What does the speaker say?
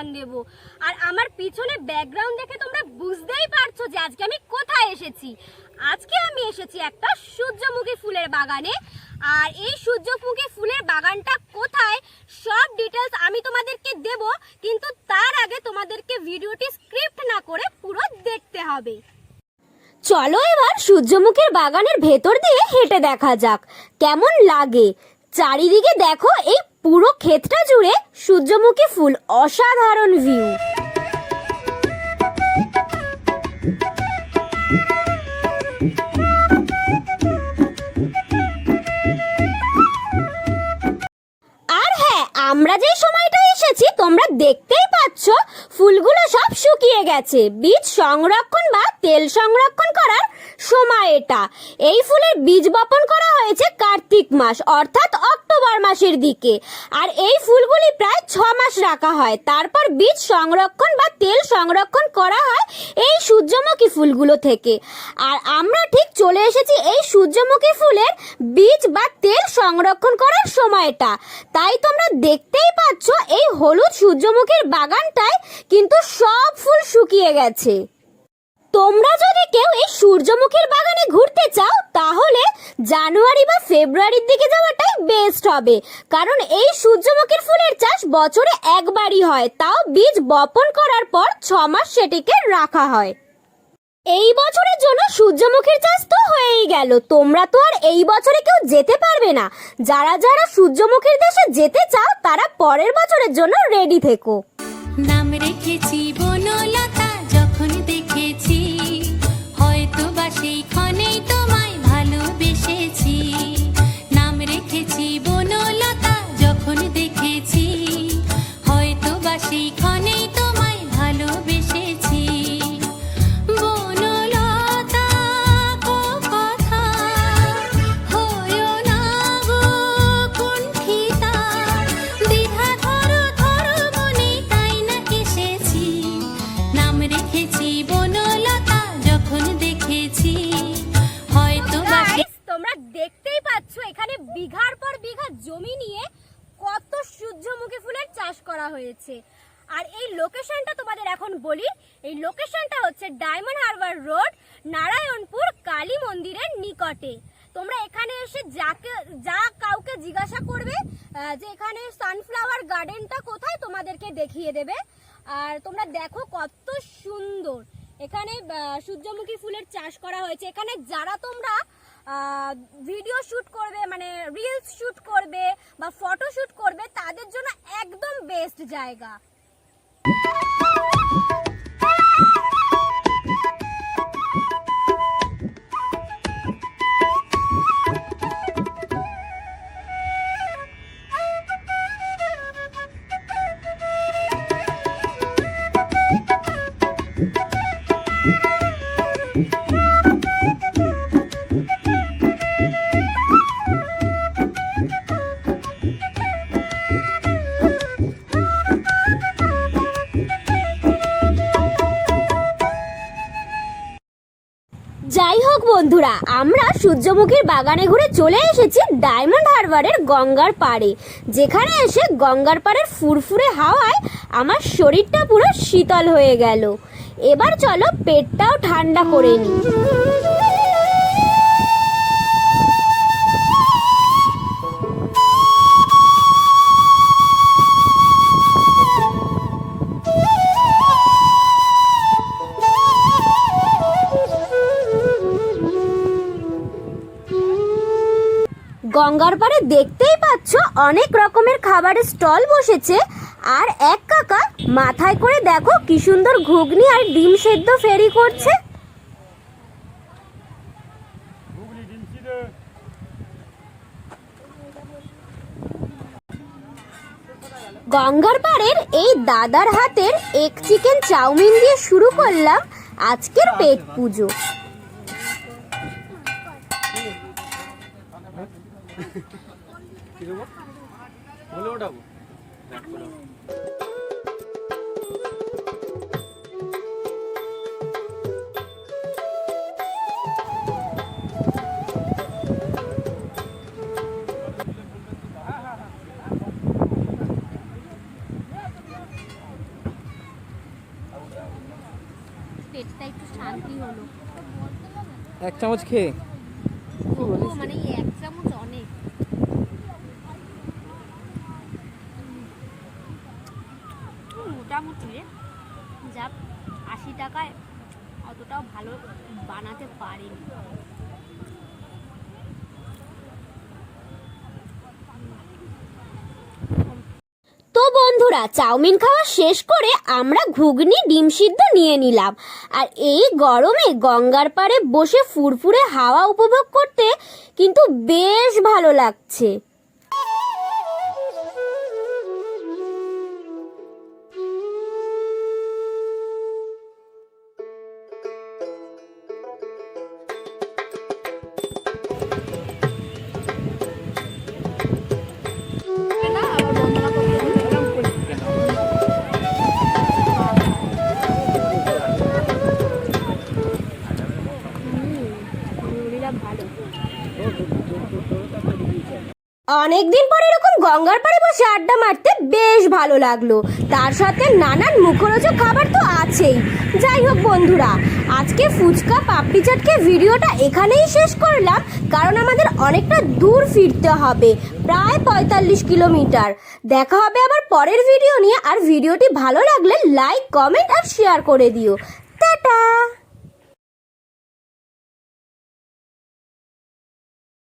সন্ধান দেব। আর আমার পিছনে ব্যাকগ্রাউন্ড দেখে তোমরা বুঝতেই পারছ যে আজকে আমি কোথায় এসেছি। আজকে আমি এসেছি একটা সূর্যমুখী ফুলের বাগানে। আর এই সূর্যমুখী ফুলের বাগানটা কোথায়, সব ডিটেলস আমি তোমাদেরকে দেব, কিন্তু তার আগে তোমাদেরকে ভিডিওটি স্ক্রিপ্ট না করে পুরো দেখতে হবে। চলো এবার সূর্যমুখীর বাগানের ভেতর দিয়ে হেঁটে দেখা যাক, কেমন লাগে। চারিদিকে দেখো এই পুরো ক্ষেতটা জুড়ে সূর্যমুখী ফুল, অসাধারণ ভিউ আর হ্যাঁ আমরা যে সময়টা এসেছি, তোমরা দেখতেই পাচ্ছ, ফুলগুলো সব শুকিয়ে গেছে। বীজ সংরক্ষণ বা তেল সংরক্ষণ করার সময় এটা। এই ফুলের বীজ বপন করা হয়েছে কার্তিক মাস, অর্থাৎ অক্টোবর মাসের দিকে। আর এই ফুলগুলি প্রায় ছ মাস রাখা হয়। তারপর বীজ সংরক্ষণ বা তেল সংরক্ষণ করা হয় এই সূর্যমুখী ফুলগুলো থেকে। আর আমরা ঠিক চলে এসেছি এই সূর্যমুখী ফুলের বীজ বা তেল সংরক্ষণ করার সময়টা তাই তোমরা দেখতেই পাচ্ছ এই হলুদ সূর্যমুখীর বাগানটায় কিন্তু সব ফুল শুকিয়ে গেছে। তোমরা যদি কেউ এই সূর্যমুখীর বাগানে ঘুরতে চাও, তাহলে জানুয়ারি বা ফেব্রুয়ারির দিকে যাওয়াটাই বেস্ট হবে। কারণ এই সূর্যমুখীর ফুলের চাষ বছরে একবারই হয়, তাও বীজ বপন করার পর ছ মাস সেটিকে রাখা হয়। এই বছরের জন্য সূর্যমুখীর চাষ তো হয়েই গেল। তোমরা তো আর এই বছরে কেউ যেতে পারবে না। যারা যারা সূর্যমুখীর দেশে যেতে চাও, তারা পরের বছরের জন্য রেডি থেকো। নাম রেখেছি বনলতা। চাষ করা হয়েছে। আর এই লোকেশনটা তোমাদের এখন বলি, এই লোকেশনটা হচ্ছে Diamond Harbour Road Narayanpur Kali মন্দিরের নিকটে। তোমরা এখানে এসে যাকে, যা কাউকে জিজ্ঞাসা করবে যে এখানে সানফ্লাওয়ার গার্ডেনটা কোথায়, তোমাদেরকে দেখিয়ে দেবে। আর তোমরা দেখো কত সুন্দর। এখানে সূর্যমুখী ফুলের চাষ করা হয়েছে। এখানে যারা তোমরা ভিডিও শুট করবে মানে রিলস শ্যুট করবে বা ফটো শ্যুট করবে, তাদের জন্য একদম বেস্ট জায়গা। যাই হোক বন্ধুরা, আমরা সূর্যমুখীর বাগানে ঘুরে চলে এসেছি ডায়মন্ড হারবারের গঙ্গার পাড়ে। যেখানে এসে গঙ্গার পাড়ের ফুরফুরে হাওয়ায় আমার শরীরটা পুরো শীতল হয়ে গেল। এবার চলো পেটটাও ঠান্ডা করে নিই। গঙ্গার পাড়ে দেখতেই পাচ্ছ অনেক রকমের খাবারের স্টল বসেছে। আর এক কাকা মাথায় করে দেখো কি সুন্দর ঘুগনি আর ডিম সেদ্ধ ফেরি করছে। গঙ্গার পাড়ের এই দাদার হাতের এক চিকেন চাউমিন দিয়ে শুরু করলাম আজকের পেট পুজো। পেটটা একটু শান্তি হলো। এক চামচ খেয়ে। মানে এক চামচ টাকায় অতটাও ভালো বানাতে পারিনি। বন্ধুরা, চাউমিন খাওয়া শেষ করে আমরা ঘুগনি, ডিম সিদ্ধ নিয়ে নিলাম। আর এই গরমে গঙ্গার পাড়ে বসে ফুরফুরে হাওয়া উপভোগ করতে কিন্তু বেশ ভালো লাগছে। অনেকদিন পর এরকম গঙ্গার পাড়ে বসে আড্ডা মারতে বেশ ভালো লাগল। তার সাথে নানান মুখরোচক খাবার তো আছেই। যাই হোক বন্ধুরা, আজকে ফুচকা পাপড়ি চাটকে ভিডিওটা এখানেই শেষ করলাম, কারণ আমাদের অনেকটা দূর ফিরতে হবে, প্রায় পঁয়তাল্লিশ কিলোমিটার। দেখা হবে আবার পরের ভিডিও নিয়ে, আর ভিডিওটি ভালো লাগলে লাইক, কমেন্ট, আর শেয়ার করে দিও। টাটা!